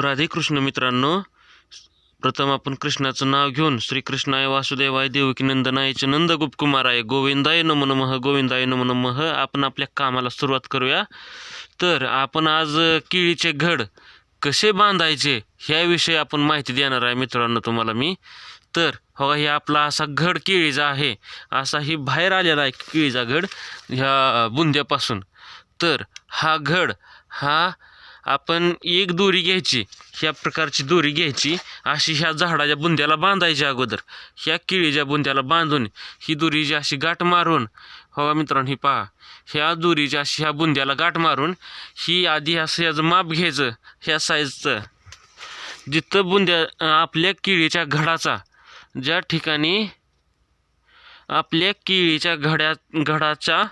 राधे कृष्ण मित्रांनो प्रथम आपण कृष्णाचं नाव घेऊन श्रीकृष्णाय वासुदेवाय देवकी नंदनायचे नंद गोपकुमाराय गोविंदाय नमो नमः गोविंदाय नमो नमः आपण आपल्या कामाला सुरुवात करूया. तर आपण आज केळीचे घड कसे बांधायचे ह्याविषयी आपण माहिती देणार आहे मित्रांनो तुम्हाला मी. तर हो हे आपला असा घड केळीचा आहे असा ही बाहेर आलेला आहे केळीचा घड ह्या बुंद्यापासून. तर हा घड हा आपण एक दोरी घ्यायची ह्या प्रकारची दोरी घ्यायची अशी ह्या झाडाच्या बुंद्याला बांधायची अगोदर. ह्या किळीच्या बुंद्याला बांधून ही दोरीची अशी गाठ मारून हो मित्रांनो ही पहा. ह्या दोरीची अशी ह्या बुंद्याला गाठ मारून ही आधी असं याचं माप घ्यायचं ह्या साईजचं. जिथं बुंद्या आपल्या किळीच्या घडाचा ज्या ठिकाणी आपल्या किळीच्या घड्या घडाच्या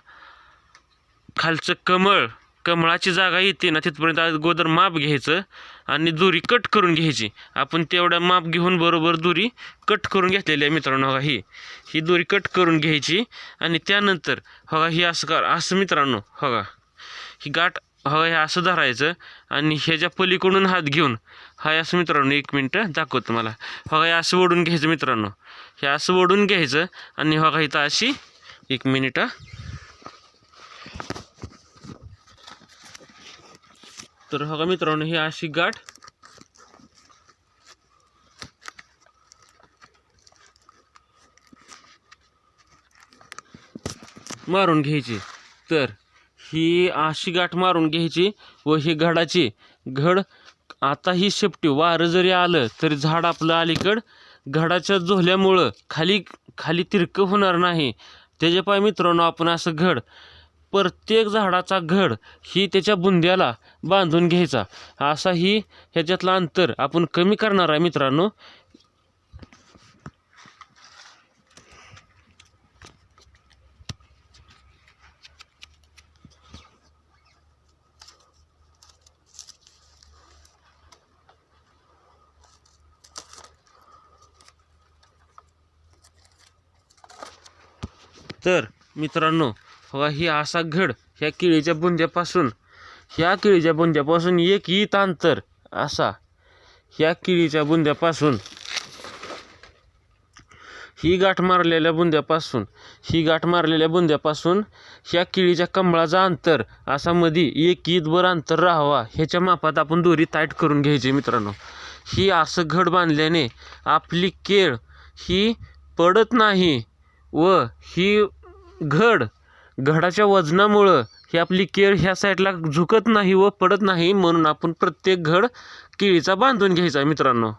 खालचं कमळ कमळाची जागा येते ना तिथपर्यंत अगोदर माप घ्यायचं आणि दोरी कट करून घ्यायची. आपण तेवढ्या माप घेऊन बरोबर दोरी कट करून घेतलेली आहे मित्रांनो. हो बघा ही ही दोरी कट करून घ्यायची आणि त्यानंतर हो बघा ही असं कर असं मित्रांनो हो बघा ही गाठ हवा हे असं धरायचं आणि ह्याच्या पलीकडून हात घेऊन हा असं मित्रांनो एक मिनटं दाखवतो मला बघा हे असं ओढून घ्यायचं मित्रांनो. हे असं ओढून घ्यायचं आणि हवा इथं अशी एक मिनिट तर बघा मित्रांनो ही अशी गाठ. मारून घ्यायची. तर ही अशी गाठ मारून घ्यायची व ही घडाची घड आता ही शेपटी वारं जरी आलं तरी झाड आपलं अलीकड घडाच्या झोल्यामुळं खाली खाली तिरकं होणार नाही. त्याच्या पाय मित्रांनो आपण असं घड प्रत्येक झाडाचा घड ही त्याच्या बुंद्याला बांधून घ्यायचा. असा ही ह्याच्यातलं अंतर आपण कमी करणार आहे मित्रांनो. तर मित्रांनो बघा ही असा घड ह्या केळीच्या बुंद्यापासून ह्या केळीच्या बुंद्यापासून एक ईत अंतर असा. ह्या केळीच्या बुंद्यापासून ही गाठ मारलेल्या बुंद्यापासून ही गाठ मारलेल्या बुंद्यापासून ह्या केळीच्या कमळाचा अंतर असा मध्ये एक ईदभर अंतर राहावा ह्याच्या मापात आपण दोरी टाईट करून घ्यायची मित्रांनो. ही असं घड बांधल्याने आपली केळ ही पडत नाही व ही घड घडाच्या वजनामुळं ही आपली केळ ह्या साईडला झुकत नाही व पडत नाही म्हणून आपण प्रत्येक घड केळीचा बांधून घ्यायचा मित्रांनो.